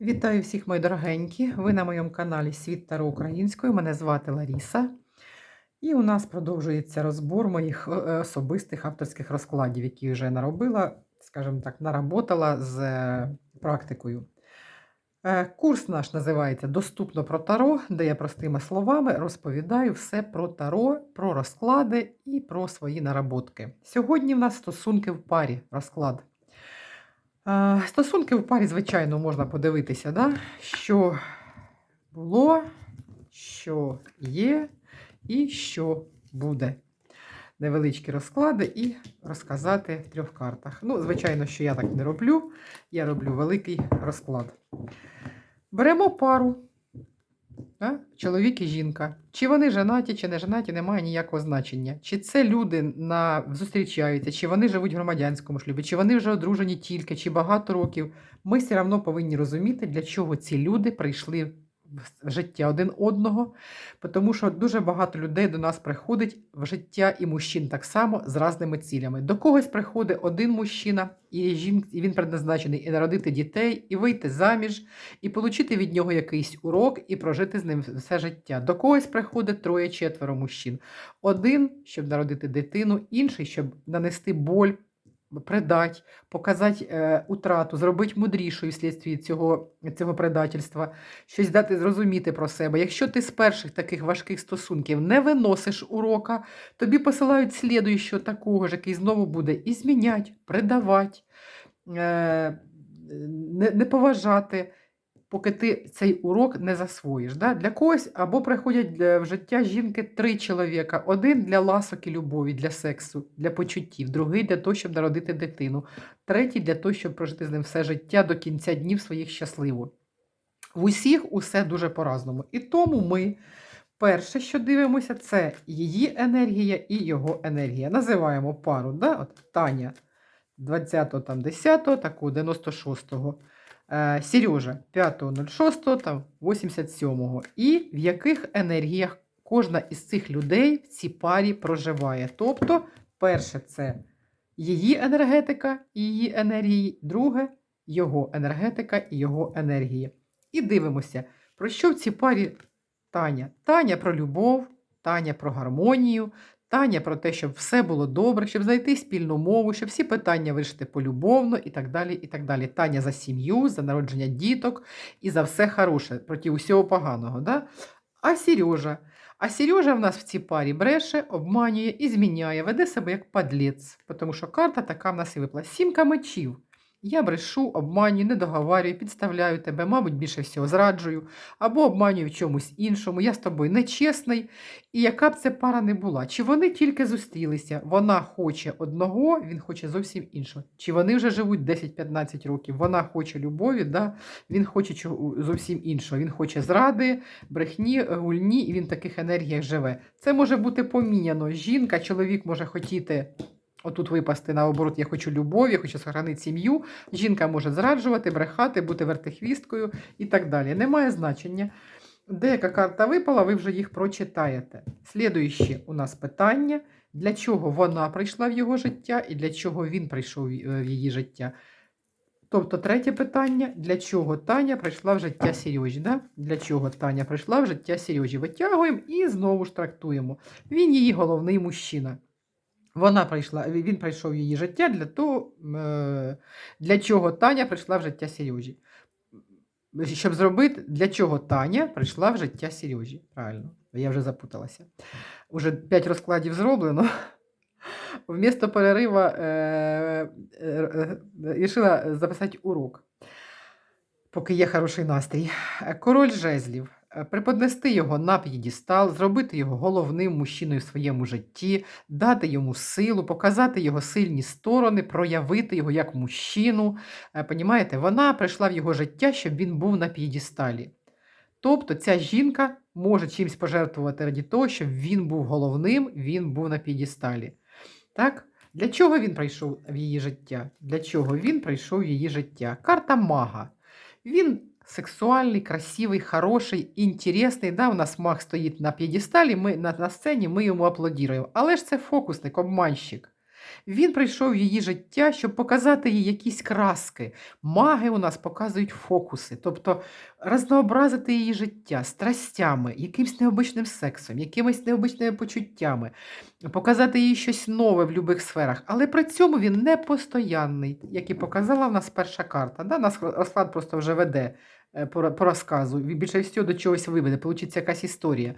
Вітаю всіх, мої дорогенькі! Ви на моєму каналі Світ Таро Українською. Мене звати Ларіса. І у нас продовжується розбор моїх е, особистих авторських розкладів, які вже наробила, скажімо так, наработала з е, практикою. Е, Курс наш називається Доступно про таро, де я простими словами розповідаю все про таро, про розклади і про свої наработки. Сьогодні в нас стосунки в парі розклад. Стосунки в парі, звичайно, можна подивитися, да? що було, що є і що буде. Невеличкі розклади і розказати в трьох картах. Ну, звичайно, що я так не роблю. Я роблю великий розклад. Беремо пару. Да? Чоловік і жінка. Чи вони женаті, чи не женаті, немає ніякого значення. Чи це люди на... зустрічаються, чи вони живуть в громадянському шлюбі, чи вони вже одружені тільки, чи багато років. Ми все одно повинні розуміти, для чого ці люди прийшли життя один одного, тому що дуже багато людей до нас приходить в життя і мужчин так само з різними цілями. До когось приходить один мужчина, і, жін... і він предназначений і народити дітей, і вийти заміж, і отримати від нього якийсь урок, і прожити з ним все життя. До когось приходить троє-четверо мужчин. Один, щоб народити дитину, інший, щоб нанести боль, предать, показати е, утрату, зробити мудрішою вслідстві цього, цього предательства, щось дати зрозуміти про себе. Якщо ти з перших таких важких стосунків не виносиш урока, тобі посилають слідуючого такого ж, який знову буде і зміняти, предавати, е, не, не поважати. Поки ти цей урок не засвоїш. Да? Для когось або приходять для- в життя жінки три чоловіка: один для ласок і любові, для сексу, для почуттів, другий для того, щоб народити дитину, третій для того, щоб прожити з ним все життя до кінця днів своїх щасливо. В усіх усе дуже по-разному. І тому ми перше, що дивимося, це її енергія і його енергія. Називаємо пару. Да? От Таня 20-го, там 10-го, таку 96-го. Е, Сережа 5.06, там 87-го. І в яких енергіях кожна із цих людей в цій парі проживає. Тобто, перше, це її енергетика і її енергії, друге його енергетика і його енергії. І дивимося, про що в цій парі Таня. Таня про любов, Таня про гармонію, Таня про те, щоб все було добре, щоб знайти спільну мову, щоб всі питання вирішити полюбовно і так далі. і так далі. Таня за сім'ю, за народження діток і за все хороше, проти усього поганого. Да? А Сережа. А Сережа в нас в цій парі бреше, обманює і зміняє, веде себе як падлець, тому що карта така в нас і випла. Сімка мечів. Я брешу, обманюю, не договарюю, підставляю тебе, мабуть, більше всього зраджую, або обманюю в чомусь іншому. Я з тобою нечесний. І яка б це пара не була, чи вони тільки зустрілися, вона хоче одного, він хоче зовсім іншого. Чи вони вже живуть 10-15 років, вона хоче любові, да? він хоче зовсім іншого. Він хоче зради, брехні, гульні, і він в таких енергіях живе. Це може бути поміняно. Жінка, чоловік може хотіти. Отут випасти наоборот, я хочу любові, я хочу сохранити сім'ю. Жінка може зраджувати, брехати, бути вертихвісткою і так далі. Немає значення. Деяка карта випала, ви вже їх прочитаєте. Слідуюче у нас питання: для чого вона прийшла в його життя і для чого він прийшов в в її життя. Тобто, третє питання: для чого Таня прийшла в життя Сережі? Да? Для чого Таня прийшла в життя Сережі? Витягуємо і знову ж трактуємо. Він її головний мужчина. Вона прийшла, він прийшов її життя для того, е, для чого Таня прийшла в життя Сережі. Щоб зробити, для чого Таня прийшла в життя Сережі. Правильно, я вже запуталася. Уже 5 розкладів зроблено. Вмісто перерива е, е, е, записати урок, поки є хороший настрій. Король жезлів. Е, Приподнести його на п'єдістал, зробити його головним мужчиною в своєму житті, дати йому силу, показати його сильні сторони, проявити його як мужчину. Е, Понімаєте, вона прийшла в його життя, щоб він був на п'єдісталі. Тобто ця жінка може чимось пожертвувати раді того, щоб він був головним, він був на п'єдісталі. Так? Для чого він прийшов в її життя? Для чого він прийшов в її життя? Карта мага. Він сексуальний, красивий, хороший, інтересний. Да, у нас маг стоїть на п'єдесталі, ми на, на сцені, ми йому аплодіруємо. Але ж це фокусник, обманщик. Він прийшов в її життя, щоб показати їй якісь краски. Маги у нас показують фокуси, тобто разнообразити її життя страстями, якимсь необичним сексом, якимись необичними почуттями, показати їй щось нове в будь-яких сферах. Але при цьому він не постоянний, як і показала в нас перша карта. Да? Нас розклад просто вже веде е, по, розказу. Більше всього до чогось виведе, получиться якась історія.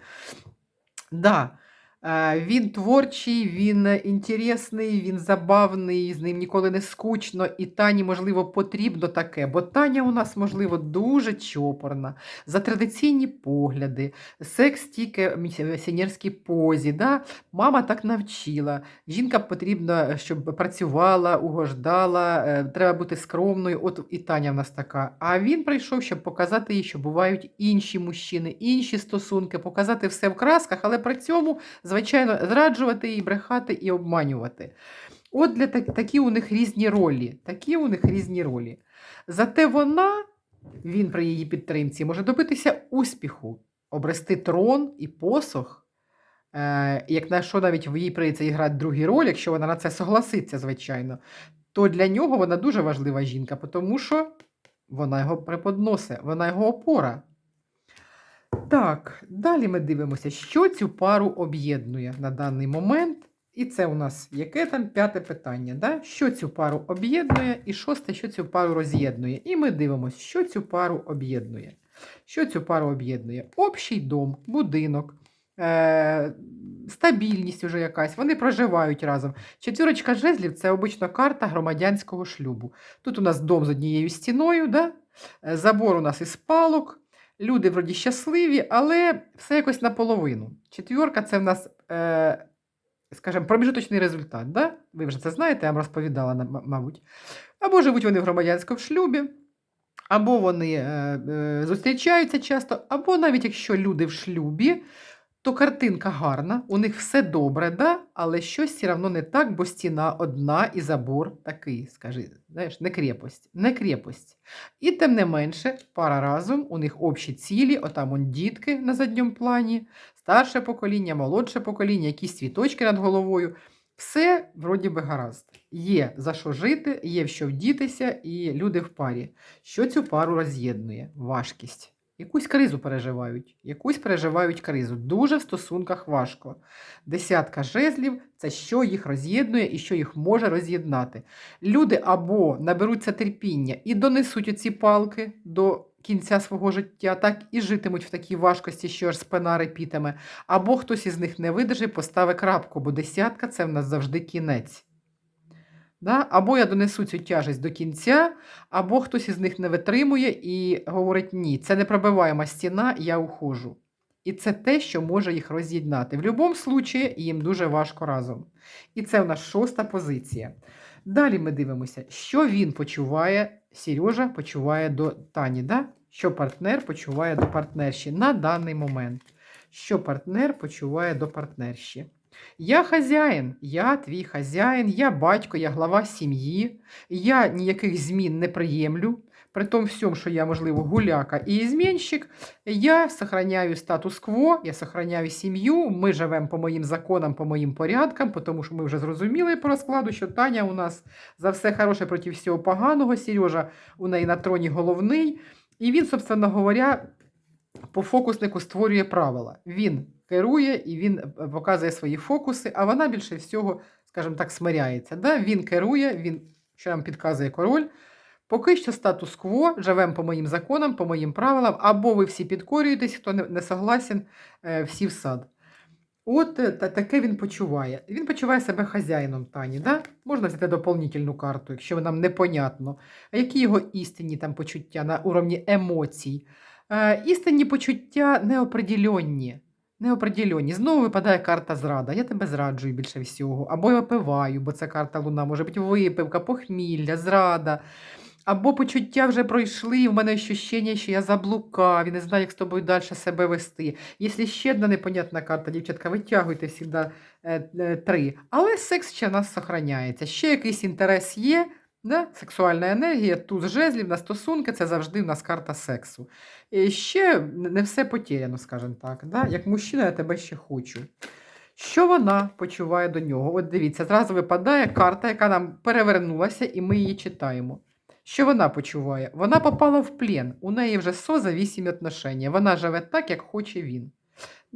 Да. Е, Він творчий, він інтересний, він забавний, з ним ніколи не скучно, і Тані, можливо, потрібно таке, бо Таня у нас, можливо, дуже чопорна, за традиційні погляди, секс тільки в місіонерській позі. Да? Мама так навчила. Жінка потрібно, щоб працювала, угождала, е, треба бути скромною. От і Таня в нас така. А він прийшов, щоб показати їй, що бувають інші мужчини, інші стосунки, показати все в красках, але при цьому звичайно, зраджувати і брехати і обманювати. От для так, такі у них різні ролі. Такі у них різні ролі. Зате вона, він при її підтримці, може добитися успіху, обрести трон і посох. Е, як на що навіть в їй прийдеться іграти другий роль, якщо вона на це согласиться, звичайно, то для нього вона дуже важлива жінка, тому що вона його преподносить, вона його опора. Так, далі ми дивимося, що цю пару об'єднує на даний момент. І це у нас яке там п'яте питання. Да? Що цю пару об'єднує, і шосте, що цю пару роз'єднує. І ми дивимося, що цю пару об'єднує. Що цю пару об'єднує? Общий дом, будинок, е- стабільність уже якась. Вони проживають разом. Четвірочка жезлів це обично карта громадянського шлюбу. Тут у нас дом з однією стіною, да? Е, забор у нас із палок. Люди вроді щасливі, але все якось наполовину. Четвірка це в нас, е, скажімо, проміжуточний результат. Да? Ви вже це знаєте, я вам розповідала, мабуть. Або живуть вони в громадянському шлюбі, або вони е, е, зустрічаються часто, або навіть якщо люди в шлюбі, то картинка гарна, у них все добре, да? але щось все одно не так, бо стіна одна і забор такий, скажи, знаєш, не крепость, не крепость. І тим не менше, пара разом, у них общі цілі, отам он дітки на задньому плані, старше покоління, молодше покоління, якісь цвіточки над головою. Все вроді би гаразд. Є за що жити, є в що вдітися, і люди в парі. Що цю пару роз'єднує? Важкість. Якусь кризу переживають, якусь переживають кризу. Дуже в стосунках важко. Десятка жезлів це що їх роз'єднує і що їх може роз'єднати. Люди або наберуться терпіння і донесуть оці палки до кінця свого життя, так і житимуть в такій важкості, що аж спина репітиме, або хтось із них не видержить, поставить крапку, бо десятка це в нас завжди кінець. Да? Або я донесу цю тяжесть до кінця, або хтось із них не витримує і говорить: ні, це непробиваєма стіна, я ухожу. І це те, що може їх роз'єднати. В будь-якому випадку їм дуже важко разом. І це у нас шоста позиція. Далі ми дивимося, що він почуває, Сережа почуває до Тані, да? що партнер почуває до партнерші на даний момент. Що партнер почуває до партнерші. Я хазяїн, я твій хазяїн, я батько, я глава сім'ї, я ніяких змін не приємлю. При тому всьому, що я, можливо, гуляка і змінщик, я сохраняю статус-кво, я сохраняю сім'ю, ми живемо по моїм законам, по моїм порядкам, тому що ми вже зрозуміли по розкладу, що Таня у нас за все хороше проти всього поганого, Сережа у неї на троні головний. І він, собственно говоря, по фокуснику створює правила. Він керує і він е, показує свої фокуси, а вона більше всього, скажімо так, смиряється. Да? Він керує, він, що нам підказує король. Поки що статус-кво, живемо по моїм законам, по моїм правилам, або ви всі підкорюєтесь, хто не согласен, е, всі в сад. От е, та, таке він почуває. Він почуває себе хазяїном Тані. Да? Можна взяти доповнительну карту, якщо нам непонятно. Які його істинні там почуття на уровні емоцій? Е, Істинні почуття неопределенні. Неопределенні. Знову випадає карта зрада. Я тебе зраджую більше всього. Або я випиваю, бо це карта луна, може бути випивка, похмілля, зрада. Або почуття вже пройшли, і в мене ощущення, що я заблукав і не знаю, як з тобою далі себе вести. Якщо ще одна непонятна карта, дівчатка, витягуйте завжди е, е, три. Але секс ще в нас сохраняється. Ще якийсь інтерес є, Да? Сексуальна енергія, туз жезлів на стосунки це завжди в нас карта сексу. І ще не все потеряно, скажімо так. Да? Як мужчина, я тебе ще хочу. Що вона почуває до нього? От дивіться, зразу випадає карта, яка нам перевернулася, і ми її читаємо. Що вона почуває? Вона попала в плен. У неї вже созавісімі отношення. Вона живе так, як хоче він.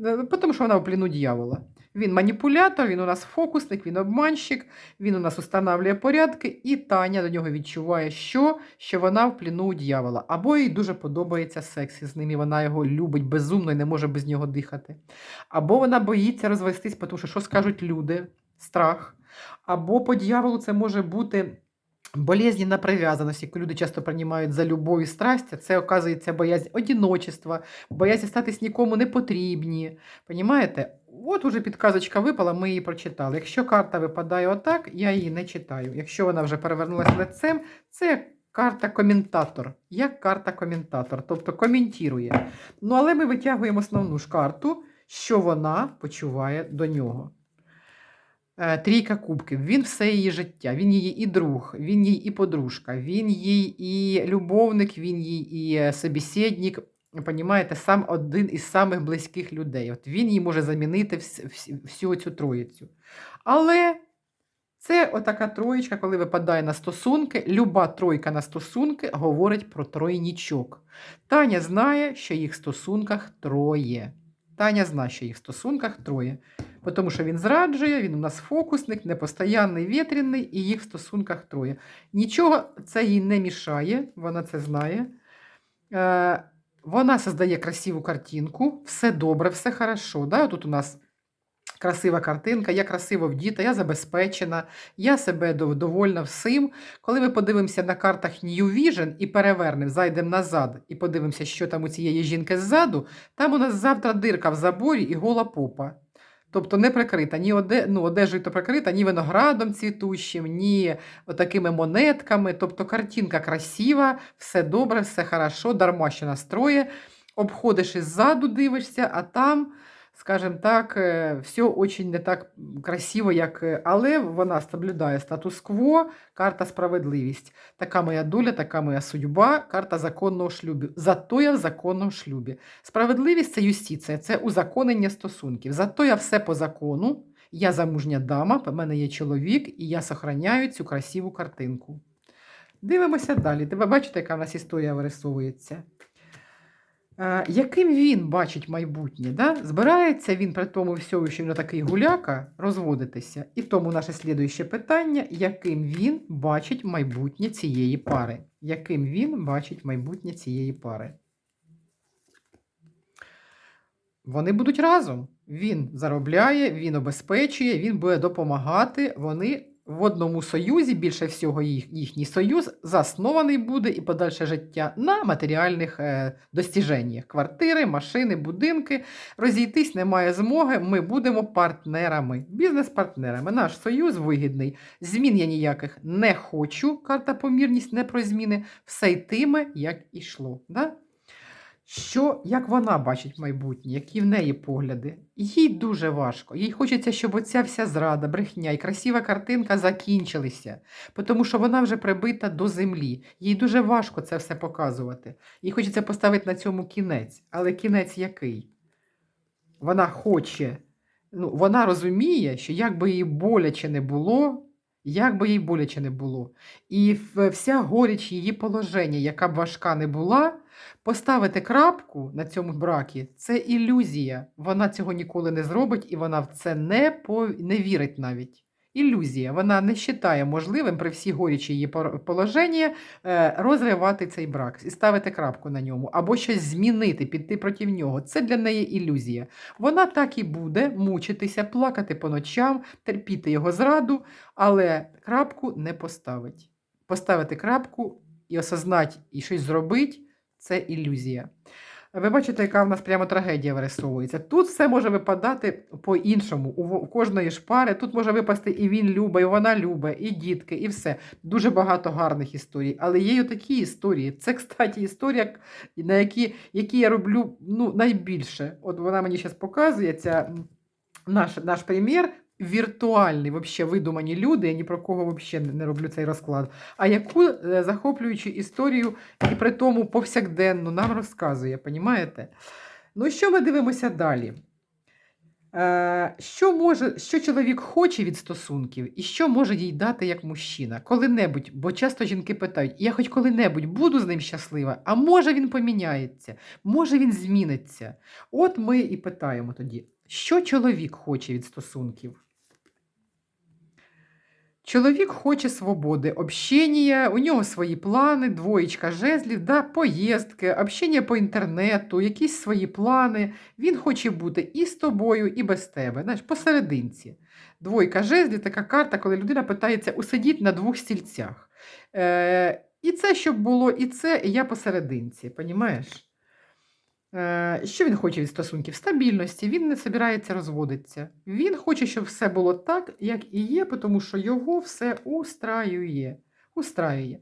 Е, Тому що вона в плену дьявола. Він маніпулятор, він у нас фокусник, він обманщик, він у нас устанавлює порядки, і Таня до нього відчуває, що, що вона в пліну у дьявола. Або їй дуже подобається секс із ним, і вона його любить безумно і не може без нього дихати. Або вона боїться розвестись, тому що що скажуть люди, страх. Або по дьяволу це може бути. Болезненна прив'язаність, яку люди часто приймають за любов і страсть, це оказується боязнь одіночества, боязнь статись нікому не потрібні. Понімаєте? От уже підказочка випала, ми її прочитали. Якщо карта випадає отак, я її не читаю. Якщо вона вже перевернулася лицем, це карта коментатор. Як карта коментатор, тобто коментує. Ну, але ми витягуємо основну ж карту, що вона почуває до нього. Е, Трійка кубків. Він все її життя. Він її і друг, він їй і подружка, він їй і любовник, він їй і е, собеседник. Понімаєте, сам один із самих близьких людей. От він їй може замінити вс- вс- всю цю троїцю. Але це отака троєчка, коли випадає на стосунки. Люба тройка на стосунки говорить про тройнічок. Таня знає, що їх в стосунках троє. Таня знає, що їх в стосунках троє. Тому що він зраджує, він у нас фокусник, непостоянний, вітряний, і їх в стосунках троє. Нічого це їй не мішає, вона це знає. Вона создає красиву картинку, все добре, все хорошо. Да? Тут у нас красива картинка, я красиво вдіта, я забезпечена, я себе дов- довольна всім. Коли ми подивимося на картах New Vision і перевернемо, зайдемо назад і подивимося, що там у цієї жінки ззаду, там у нас завтра дирка в заборі і гола попа. Тобто не прикрита ні оде, ну, одежею то прикрита, ні виноградом цвітущим, ні такими монетками. Тобто картинка красива, все добре, все хорошо, дарма ще настроє. Обходиш іззаду, дивишся, а там, скажімо так, е, все очень не так красиво, як. е, Але вона соблюдає статус-кво, карта справедливість. Така моя доля, така моя судьба, карта законного шлюбу. Зато я в законному шлюбі. Справедливість це юстиція, це узаконення стосунків. Зато я все по закону. Я замужня дама, в мене є чоловік, і я сохраняю цю красиву картинку. Дивимося далі. Ви бачите, яка в нас історія вирисовується. Е, яким він бачить майбутнє? Да? Збирається він при тому всьому, що він такий гуляка, розводитися. І тому наше слідуюче питання: яким він бачить майбутнє цієї пари? Яким він бачить майбутнє цієї пари? Вони будуть разом. Він заробляє, він обезпечує, він буде допомагати. Вони в одному союзі, більше всього, їх, їхній союз заснований буде і подальше життя на матеріальних е, достіженнях. Квартири, машини, будинки. Розійтись немає змоги. Ми будемо партнерами, бізнес-партнерами. Наш союз вигідний. Змін я ніяких не хочу. Карта помірність не про зміни. Все йтиме, як ішло. Да? Що, як вона бачить майбутнє, які в неї погляди? Їй дуже важко. Їй хочеться, щоб оця вся зрада, брехня і красива картинка закінчилися, тому що вона вже прибита до землі. Їй дуже важко це все показувати. Їй хочеться поставити на цьому кінець. Але кінець який? Вона хоче, ну, вона розуміє, що як би їй боляче не було, як би їй боляче не було, і вся горіч її положення, яка б важка не була, Поставити крапку на цьому бракі це ілюзія. Вона цього ніколи не зробить, і вона в це не, по... не вірить навіть. Ілюзія. Вона не вважає можливим при всій горічі її положення е, розривати цей брак і ставити крапку на ньому, або щось змінити, піти проти нього. Це для неї ілюзія. Вона так і буде мучитися, плакати по ночам, терпіти його зраду, але крапку не поставить. Поставити крапку і осознати, і щось зробити це ілюзія. Ви бачите, яка в нас прямо трагедія вирисовується. Тут все може випадати по-іншому. У кожної ж пари тут може випасти і він любить, і вона любить, і дітки, і все. Дуже багато гарних історій. Але є й такі історії. Це, кстати, історія, на які, які я роблю ну, найбільше. От вона мені зараз показує ця, наш, наш прем'єр. Віртуальний, вообще видумані люди, я ні про кого взагалі не роблю цей розклад. А яку е, захоплюючу історію і при тому повсякденно нам розказує, понімаєте? Ну, що ми дивимося далі? Е, що, може, що чоловік хоче від стосунків, і що може їй дати як мужчина? Коли-небудь, бо часто жінки питають: я хоч коли-небудь буду з ним щаслива, а може він поміняється, може він зміниться. От ми і питаємо тоді, що чоловік хоче від стосунків? Чоловік хоче свободи, общення, у нього свої плани, двоєчка жезлів, да, поїздки, общення по інтернету, якісь свої плани. Він хоче бути і з тобою, і без тебе. Знаєш, посерединці. Двойка жезлів така карта, коли людина питається усидіти на двох стільцях. Е, і це, щоб було, і це, і я посерединці. Понімаєш? Е, Що він хоче від стосунків? Стабільності, він не збирається розводитися. Він хоче, щоб все було так, як і є, тому що його все устраює. устраює.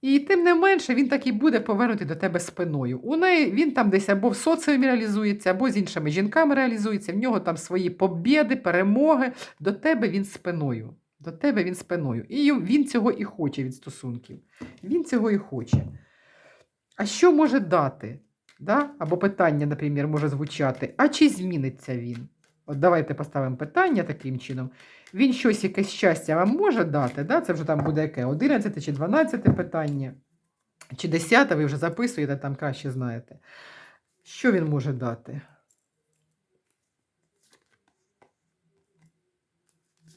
І тим не менше він так і буде повернути до тебе спиною. У неї він там десь або в соціумі реалізується, або з іншими жінками реалізується, в нього там свої побєди, перемоги. До тебе він спиною. До тебе він спиною. І він цього і хоче від стосунків. Він цього і хоче. А що може дати? Да? Або питання, наприклад, може звучати: а чи зміниться він? От давайте поставимо питання таким чином. Він щось, якесь щастя вам може дати? Да? Це вже там буде яке? 11 чи 12 питання, чи 10 ви вже записуєте, там краще знаєте. Що він може дати?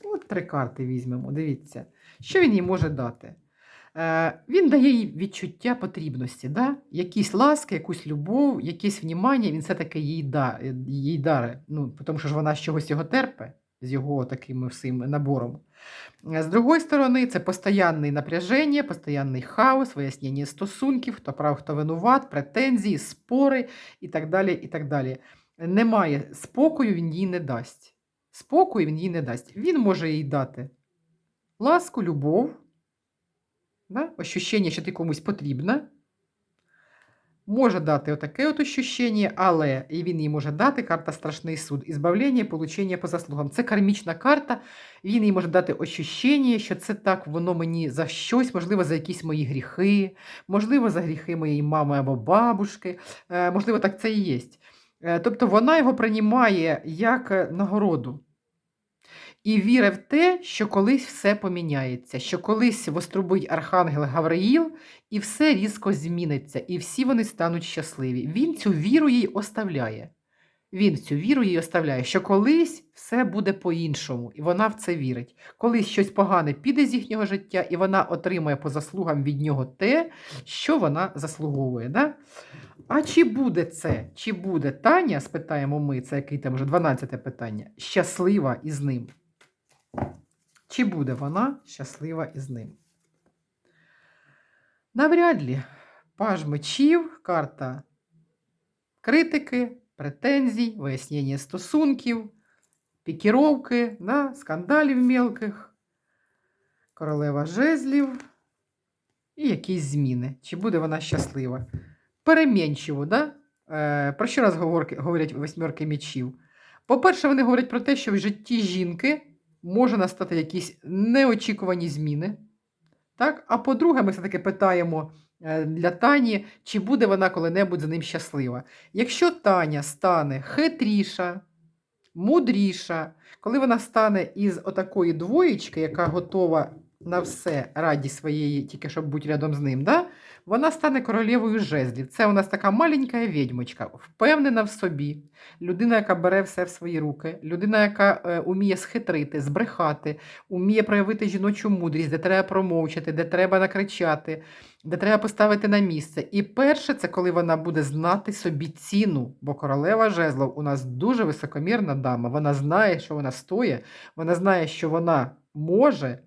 От три карти візьмемо, дивіться. Що він їй може дати? Е, він дає їй відчуття потрібності, да? якісь ласки, якусь любов, якесь внімання, він все-таки їй, да, е, їй даре. Ну, тому що ж вона з чогось його терпе, з його таким всім набором. Е, З другої сторони, це постійне напряження, постійний хаос, вияснення стосунків, хто прав, хто винуват, претензії, спори і так далі. і так далі. Немає спокою, він їй не дасть. Спокою він їй не дасть. Він може їй дати ласку, любов, да? ощущення, що ти комусь потрібна. Може дати отаке от ощущення, але і він їй може дати карта Страшний суд, ізбавлення, получення по заслугам. Це кармічна карта. Він їй може дати ощущення, що це так, воно мені за щось, можливо, за якісь мої гріхи, можливо, за гріхи моєї мами або бабушки. Е, можливо, так це і є. Е, тобто вона його приймає як е, нагороду. І вірить в те, що колись все поміняється, що колись вострубить архангел Гавриїл, і все різко зміниться, і всі вони стануть щасливі. Він цю віру їй оставляє. Він цю віру їй оставляє, що колись все буде по-іншому, і вона в це вірить. Колись щось погане піде з їхнього життя, і вона отримає по заслугам від нього те, що вона заслуговує. Да? А чи буде це? Чи буде Таня, спитаємо ми, це який там вже 12 питання, щаслива із ним? Чи буде вона щаслива із ним? Навряд ли. Паж мечів, карта критики, претензій, вияснення стосунків, пікіровки, да, скандалів мелких, королева жезлів і якісь зміни. Чи буде вона щаслива? Перемінчиво, да? Е, про що раз говорять восьмерки мечів? По-перше, вони говорять про те, що в житті жінки може настати якісь неочікувані зміни. Так? А по-друге, ми все-таки питаємо е, для Тані, чи буде вона коли-небудь за ним щаслива. Якщо Таня стане хитріша, мудріша, коли вона стане із отакої двоєчки, яка готова на все раді своєї, тільки щоб бути рядом з ним, да? Вона стане королевою жезлів. Це у нас така маленька відьмочка, впевнена в собі, людина, яка бере все в свої руки, людина, яка е, уміє схитрити, збрехати, уміє проявити жіночу мудрість, де треба промовчати, де треба накричати, де треба поставити на місце. І перше, це коли вона буде знати собі ціну, бо королева жезлов у нас дуже високомірна дама. Вона знає, що вона стоїть, вона знає, що вона може.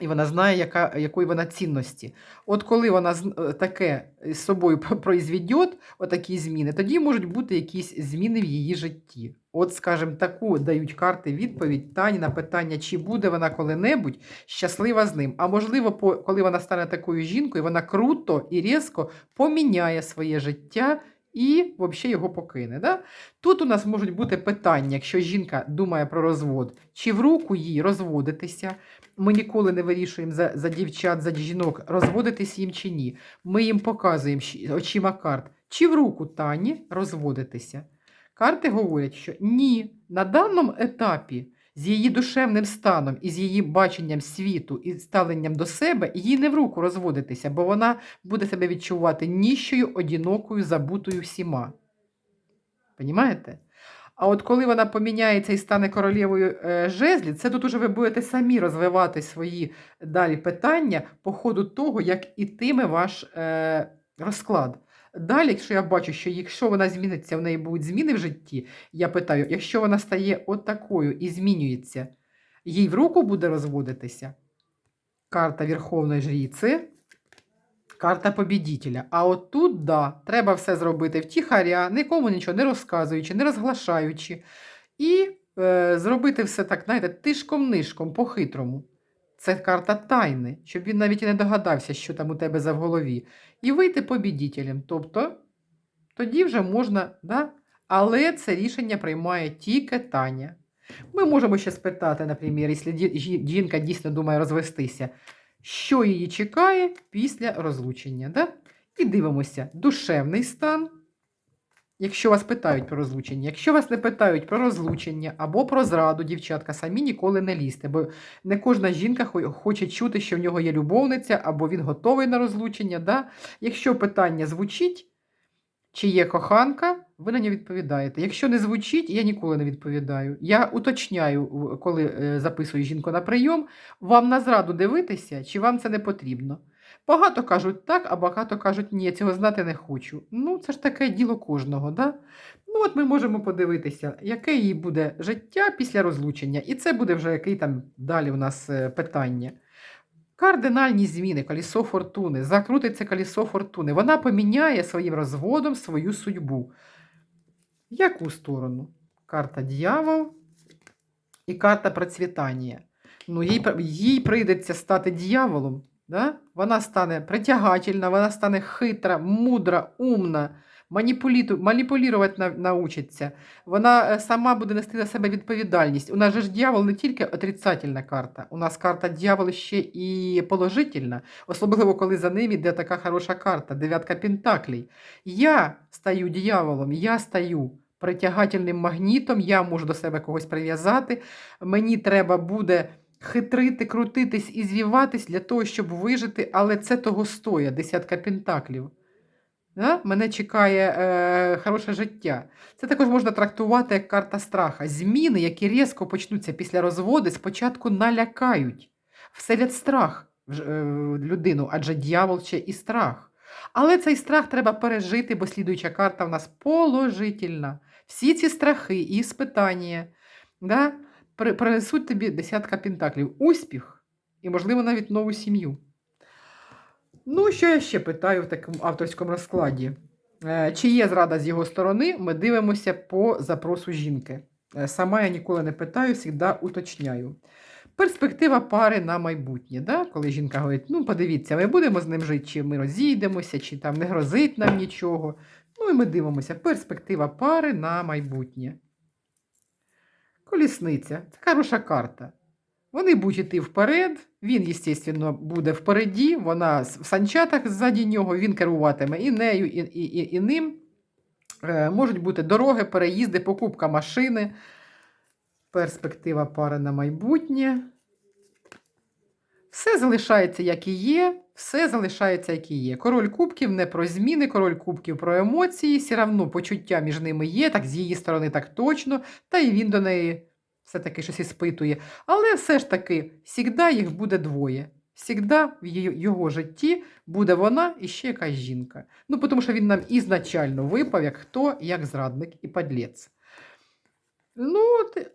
І вона знає, яка, якої вона цінності. От коли вона е, таке з собою произведет, отакі зміни, тоді можуть бути якісь зміни в її житті. От, скажімо, таку дають карти відповідь Тані на питання, чи буде вона коли-небудь щаслива з ним. А можливо, коли вона стане такою жінкою, вона круто і різко поміняє своє життя і взагалі його покине. Да? Тут у нас можуть бути питання, якщо жінка думає про розвод, чи в руку їй розводитися. Ми ніколи не вирішуємо за, за дівчат, за жінок, розводитись їм чи ні. Ми їм показуємо очима карт, чи в руку Тані розводитися. Карти говорять, що ні, на даному етапі з її душевним станом і з її баченням світу і ставленням до себе їй не в руку розводитися, бо вона буде себе відчувати ніщою, одінокою, забутою всіма. Понімаєте? А от коли вона поміняється і стане королевою е, жезлів, це тут уже ви будете самі розвивати свої далі питання по ходу того, як ітиме ваш е, розклад. Далі, якщо я бачу, що якщо вона зміниться, в неї будуть зміни в житті, я питаю, якщо вона стає от такою і змінюється, їй в руку буде розводитися карта Верховної Жріці, карта побідітеля. А от тут, да, треба все зробити втіхаря, нікому нічого не розказуючи, не розглашаючи. І е, зробити все так, знаєте, тишком-нишком, по-хитрому. Це карта тайни, щоб він навіть і не догадався, що там у тебе за в голові. І вийти побідітелем. Тобто, тоді вже можна, да? але це рішення приймає тільки Таня. Ми можемо ще спитати, наприклад, якщо жінка дійсно думає розвестися, що її чекає після розлучення. Да? І дивимося, душевний стан. Якщо вас питають про розлучення, якщо вас не питають про розлучення або про зраду, дівчатка, самі ніколи не лізьте, бо не кожна жінка хоче чути, що в нього є любовниця, або він готовий на розлучення. Да? Якщо питання звучить, чи є коханка, ви на нього відповідаєте. Якщо не звучить, я ніколи не відповідаю. Я уточняю, коли е, записую жінку на прийом, вам на зраду дивитися, чи вам це не потрібно. Багато кажуть так, а багато кажуть, ні, цього знати не хочу. Ну, це ж таке діло кожного, да? Ну, от ми можемо подивитися, яке їй буде життя після розлучення, і це буде вже який там далі у нас е, питання. Кардинальні зміни, колесо фортуни, закрутиться колесо фортуни. Вона поміняє своїм розводом свою судьбу. Яку сторону? Карта дьявол і карта процвітання. Ну, їй, їй прийдеться стати дьяволом. Да? Вона стане притягательна, вона стане хитра, мудра, умна, маніпулювати научиться. Вона е, сама буде нести на себе відповідальність. У нас же ж дьявол не тільки отрицательна карта, у нас карта дьявол ще і положительна, особливо коли за ним іде така хороша карта дев'ятка пентаклей. Я стаю дьяволом, я стаю притягательним магнітом, я можу до себе когось прив'язати. Мені треба буде хитрити, крутитись і звіватись для того, щоб вижити, але це того стоя, десятка пентаклів. Да? Мене чекає е, хороше життя. Це також можна трактувати як карта страха. Зміни, які різко почнуться після розводу, спочатку налякають, вселять страх в е, людину, адже дьявол ще і страх. Але цей страх треба пережити, бо слідуюча карта в нас положительна. Всі ці страхи і спитання да, принесуть тобі десятка пентаклів, успіх і, можливо, навіть нову сім'ю. Ну, що я ще питаю в такому авторському розкладі? Е, Чи є зрада з його сторони? Ми дивимося по запросу жінки. Е, Сама я ніколи не питаю, завжди уточняю. Перспектива пари на майбутнє. Да? Коли жінка говорить, ну подивіться, ми будемо з ним жити, чи ми розійдемося, чи там не грозить нам нічого. Ну і ми дивимося, перспектива пари на майбутнє. Колісниця це хороша карта. Вони будуть йти вперед, він, звісно, буде впереді, вона в санчатах ззаді нього, він керуватиме і нею, і, і, і, і ним. Е, можуть бути дороги, переїзди, покупка машини, перспектива пари на майбутнє. Все залишається, як і є, все залишається, як і є. Король кубків не про зміни, король кубків про емоції, все одно почуття між ними є, так з її сторони так точно, та і він до неї все-таки щось іспитує. Але все ж таки, завжди їх буде двоє. Всігда в його житті буде вона і ще якась жінка. Ну, тому що він нам ізначально випав, як хто, як зрадник і подлець. Ну,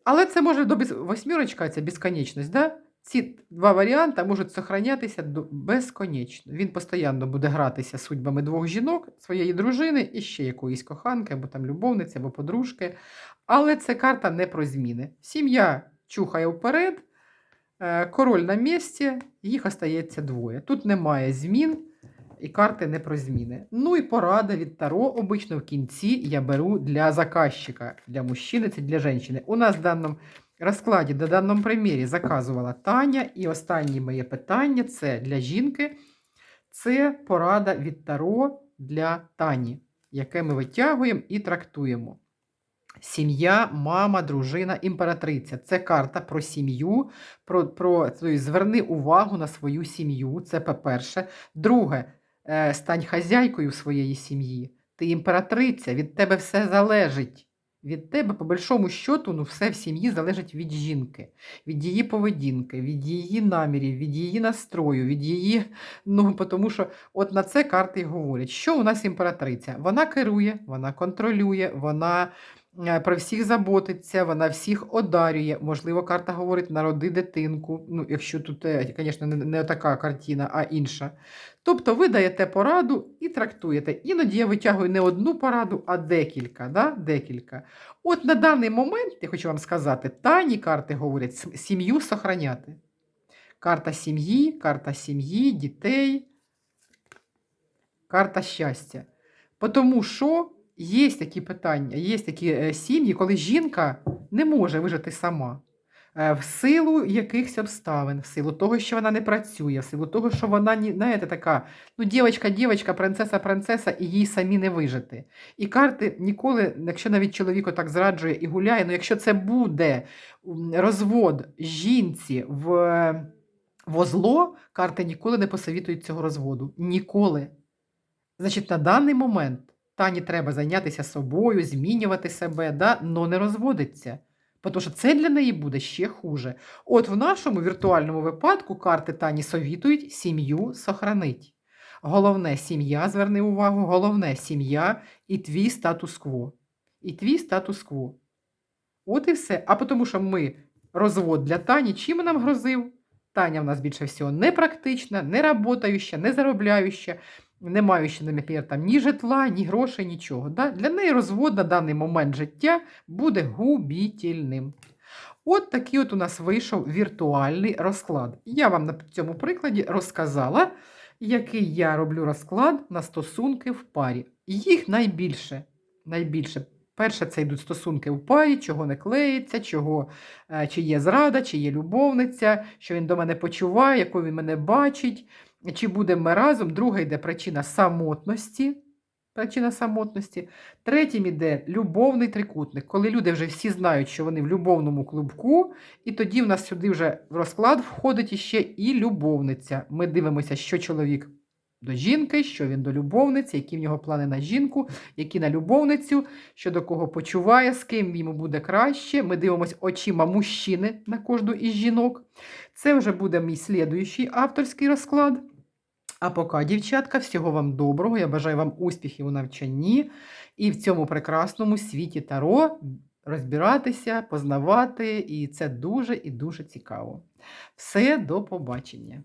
але це може до восьмірочка, це безконечність, да? Ці два варіанти можуть до... безконечно. Він постійно буде гратися судьбами двох жінок, своєї дружини і ще якоїсь коханки, або там любовниці, або подружки. Але це карта не про зміни. Сім'я чухає вперед, е, король на місці, їх остається двоє. Тут немає змін, і карти не про зміни. Ну і порада від Таро обично в кінці я беру для заказчика, для мужчини це для жінки. У нас в даному розкладі, до даному примірі заказувала Таня, і останнє моє питання це для жінки. Це порада від Таро для Тані, яке ми витягуємо і трактуємо. Сім'я, мама, дружина, імператриця. Це карта про сім'ю, про, про тобто, зверни увагу на свою сім'ю. Це по-перше. Друге, е, стань хазяйкою своєї сім'ї. Ти імператриця, від тебе все залежить. Від тебе, по большому щоту, ну, все в сім'ї залежить від жінки, від її поведінки, від її намірів, від її настрою, від її. Ну, тому що от на це карти говорять. Що у нас імператриця? Вона керує, вона контролює, вона про всіх заботиться, вона всіх одарює. Можливо, карта говорить народи дитинку. Ну, якщо тут, звісно, не, не така картина, а інша. Тобто ви даєте пораду і трактуєте. Іноді я витягую не одну пораду, а декілька. Да? декілька. От на даний момент, я хочу вам сказати, тайні карти говорять сім'ю сохраняти. Карта сім'ї, карта сім'ї, дітей, карта щастя. Тому що є такі питання, є такі е, сім'ї, коли жінка не може вижити сама. Е, В силу якихось обставин, в силу того, що вона не працює, в силу того, що вона знаєте, така, ну, дівчинка, дівчинка, принцеса, принцеса, і їй самі не вижити. І карти ніколи, якщо навіть чоловік так зраджує і гуляє, ну якщо це буде розвод жінці в, в зло, карти ніколи не посовітують цього розводу. Ніколи. Значить, на даний момент Тані треба зайнятися собою, змінювати себе, да? но не розводиться. Тому що це для неї буде ще хуже. От в нашому віртуальному випадку карти Тані совітують сім'ю сохранить. Головне сім'я, зверни увагу, головне сім'я і твій статус-кво. І твій статус-кво. От і все. А тому, що ми розвод для Тані, чим нам грозив? Таня в нас більше всього не практична, не работающа, не заробляюча, не маючи, наприклад, там ні житла, ні грошей, нічого. Да? Для неї розвод на даний момент життя буде губітельним. От такий от у нас вийшов віртуальний розклад. Я вам на цьому прикладі розказала, який я роблю розклад на стосунки в парі. Їх найбільше. найбільше. Перше, це йдуть стосунки в парі, чого не клеїться, чого, е, чи є зрада, чи є любовниця, що він до мене почуває, яку він мене бачить, чи будемо ми разом. Друга йде причина самотності. Причина самотності. Третім іде любовний трикутник, коли люди вже всі знають, що вони в любовному клубку, і тоді в нас сюди вже в розклад входить іще і любовниця. Ми дивимося, що чоловік до жінки, що він до любовниці, які в нього плани на жінку, які на любовницю, що до кого почуває, з ким йому буде краще. Ми дивимося очима мужчини на кожну із жінок. Це вже буде мій слідуючий авторський розклад. А поки, дівчатка, всього вам доброго. Я бажаю вам успіхів у навчанні і в цьому прекрасному світі Таро розбиратися, познавати, і це дуже і дуже цікаво. Все, до побачення!